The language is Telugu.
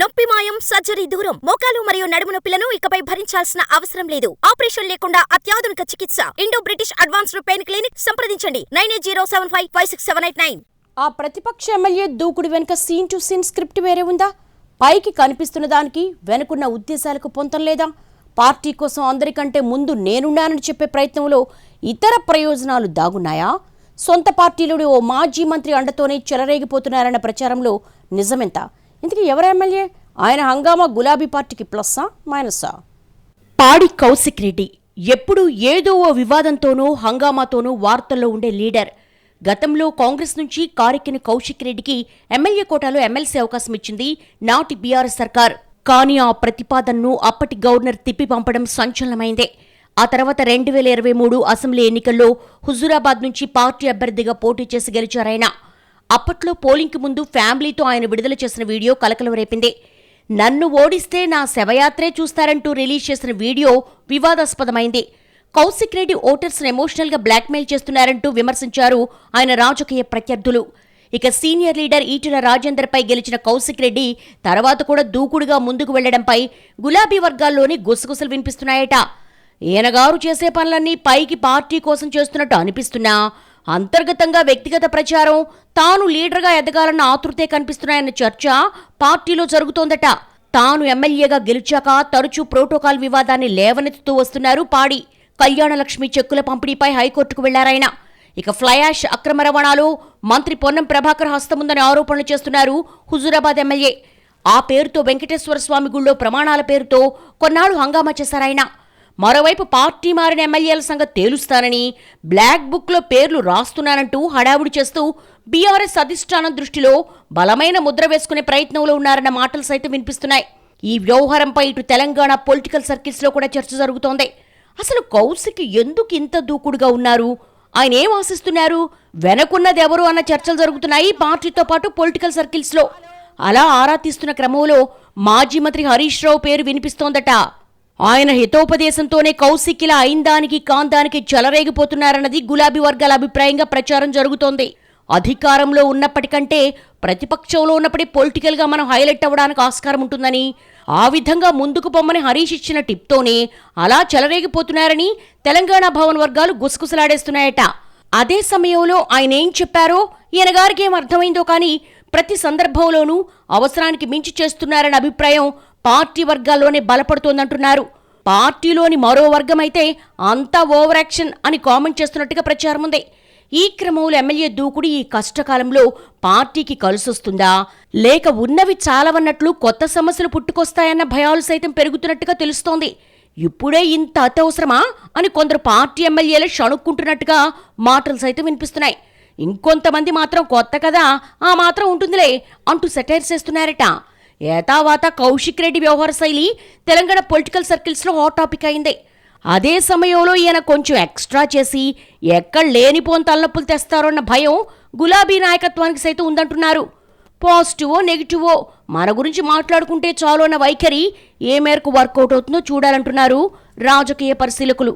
నొప్పి మాయం సర్జరీ దూరం. మోకాలు మరియు నడుము నొప్పులను ఇకపై భరించాల్సిన అవసరం లేదు. ఆపరేషన్ లేకుండా అత్యాధునిక చికిత్స. Indo British advanced pain clinic సంప్రదించండి. Nine eight zero seven five five six seven eight nine. ఆ ప్రతిపక్ష ఎమ్మెల్యే దూకుడు వెనుక సీన్ టు సీన్ స్క్రిప్ట్ వేరే ఉందా? పైకి కనిపిస్తున్న దానికి వెనుకున్న ఉద్దేశాలకు పొంతం లేదా? పార్టీ కోసం అందరికంటే ముందు నేనున్నానని చెప్పే ప్రయత్నంలో ఇతర ప్రయోజనాలు దాగున్నాయా? సొంత పార్టీలోని ఓ మాజీ మంత్రి అండతోనే చెలరేగిపోతున్నారన్న ప్రచారంలో నిజమెంత? ఇంతకీ ఎవరు ఎమ్మెల్యే? ఆయన హంగామా గులాబీ పార్టీకి ప్లస్సా మైనస్సా? పాడి కౌశిక్ రెడ్డి ఎప్పుడూ ఏదో ఓ వివాదంతోనూ హంగామాతోనూ వార్తల్లో ఉండే లీడర్. గతంలో కాంగ్రెస్ నుంచి కారెక్కిన కౌశిక్ రెడ్డికి ఎమ్మెల్యే కోటాలో ఎమ్మెల్సీ అవకాశం ఇచ్చింది నాటి బీఆర్ఎస్ సర్కార్. కానీ ఆ ప్రతిపాదనను అప్పటి గవర్నర్ తిప్పి పంపడం సంచలనమైందే. ఆ తర్వాత రెండు వేల ఇరవై మూడు అసెంబ్లీ ఎన్నికల్లో హుజూరాబాద్ నుంచి పార్టీ అభ్యర్థిగా పోటీ చేసి గెలిచారాయన అప్పట్లో పోలింగ్కి ముందు ఫ్యామిలీతో ఆయన విడుదల చేసిన వీడియో కలకలం రేపింది. నన్ను ఓడిస్తే నా శవయాత్రే చూస్తారంటూ రిలీజ్ చేసిన వీడియో వివాదాస్పదమైంది. కౌశిక్ రెడ్డి ఓటర్స్ను ఎమోషనల్గా బ్లాక్మెయిల్ చేస్తున్నారంటూ విమర్శించారు ఆయన రాజకీయ ప్రత్యర్థులు. ఇక సీనియర్ లీడర్ ఈటెల రాజేందర్పై గెలిచిన కౌశిక్ రెడ్డి తర్వాత కూడా దూకుడుగా ముందుకు వెళ్ళడంపై గులాబీ వర్గాల్లోని గుసగుసలు వినిపిస్తున్నాయట. ఈయనగారు చేసే పనులన్నీ పైకి పార్టీ కోసం చేస్తున్నట్టు అనిపిస్తున్నా అంతర్గతంగా వ్యక్తిగత ప్రచారం తాను లీడర్గా ఎదగాలన్న ఆతృతే కనిపిస్తున్నాయన్న చర్చ పార్టీలో జరుగుతోందట. తాను ఎమ్మెల్యేగా గెలిచాక తరచూ ప్రోటోకాల్ వివాదాన్ని లేవనెత్తుతూ వస్తున్నారు పాడి. కళ్యాణలక్ష్మి చెక్కుల పంపిణీపై హైకోర్టుకు వెళ్ళారాయన ఇక ఫ్లయాష్ అక్రమ రవాణాలో మంత్రి పొన్నం ప్రభాకర్ హస్తముందని ఆరోపణలు చేస్తున్నారు హుజూరాబాద్ ఎమ్మెల్యే. ఆ పేరుతో వెంకటేశ్వర స్వామి గుళ్ళో ప్రమాణాల పేరుతో కొన్నాళ్ళు హంగామా చేశారాయన. మరోవైపు పార్టీ మారిన ఎమ్మెల్యేల సంగతి తేలుస్తానని బ్లాక్ బుక్లో పేర్లు రాస్తున్నానంటూ హడావుడి చేస్తూ బీఆర్ఎస్ అధిష్టానం దృష్టిలో బలమైన ముద్ర వేసుకునే ప్రయత్నంలో ఉన్నారన్న మాటలు సైతం వినిపిస్తున్నాయి. ఈ వ్యవహారంపై ఇటు తెలంగాణ పొలిటికల్ సర్కిల్స్లో కూడా చర్చ జరుగుతోంది. అసలు కౌశిక్ ఎందుకు ఇంత దూకుడుగా ఉన్నారు? ఆయన ఏం ఆశిస్తున్నారు? వెనకున్నది ఎవరు అన్న చర్చలు జరుగుతున్నాయి పార్టీతో పాటు పొలిటికల్ సర్కిల్స్లో. అలా ఆరా తీస్తున్న క్రమంలో మాజీ మంత్రి హరీష్ రావు పేరు వినిపిస్తోందట. ఆయన హితోపదేశంతోనే కౌశిక్కిలా అయిందానికి కాందానికి చెలరేగిపోతున్నారన్నది గులాబీ వర్గాల అభిప్రాయంగా ప్రచారం జరుగుతోంది. అధికారంలో ఉన్నప్పటికంటే ప్రతిపక్షంలో ఉన్నప్పుడే పొలిటికల్గా మనం హైలైట్ అవ్వడానికి ఆస్కారం ఉంటుందని ఆ విధంగా ముందుకు పొమ్మని హరీష్ ఇచ్చిన టిప్తోనే అలా చెలరేగిపోతున్నారని తెలంగాణ భవన్ వర్గాలు గుసగుసలాడేస్తున్నాయట. అదే సమయంలో ఆయన ఏం చెప్పారో ఈయన గారికి ఏం అర్థమైందో కానీ ప్రతి సందర్భంలోనూ అవసరానికి మించి చేస్తున్నారన్న అభిప్రాయం పార్టీ వర్గాల్లోనే బలపడుతోందంటున్నారు. పార్టీలోని మరో వర్గం అయితే అంతా ఓవర్ యాక్షన్ అని కామెంట్ చేస్తున్నట్టుగా ప్రచారం ఉంది. ఈ క్రమంలో ఎమ్మెల్యే దూకుడు ఈ కష్టకాలంలో పార్టీకి కలిసొస్తుందా? లేక ఉన్నవి చాలవన్నట్లు కొత్త సమస్యలు పుట్టుకొస్తాయన్న భయాలు సైతం పెరుగుతున్నట్టుగా తెలుస్తోంది. ఇప్పుడే ఇంత అత్యవసరమా? అని కొందరు పార్టీ ఎమ్మెల్యేలు షణుక్కుంటున్నట్టుగా మాటలు సైతం వినిపిస్తున్నాయి. ఇంకొంతమంది మాత్రం కొత్త కదా ఆ మాత్రం ఉంటుందిలే అంటూ సెటైర్స్ చేస్తున్నారట ఏతావాత కౌశిక్ రెడ్డి వ్యవహార శైలి తెలంగాణ పొలిటికల్ సర్కిల్స్లో హాట్ టాపిక్ అయింది. అదే సమయంలో ఈయన కొంచెం ఎక్స్ట్రా చేసి ఎక్కడ లేనిపోని తలనొప్పులు తెస్తారన్న భయం గులాబీ నాయకత్వానికి సైతం ఉందంటున్నారు. పాజిటివో నెగిటివో మన గురించి మాట్లాడుకుంటే చాలు అన్న వైఖరి ఏ మేరకు వర్కౌట్ అవుతుందో చూడాలంటున్నారు రాజకీయ పరిశీలకులు.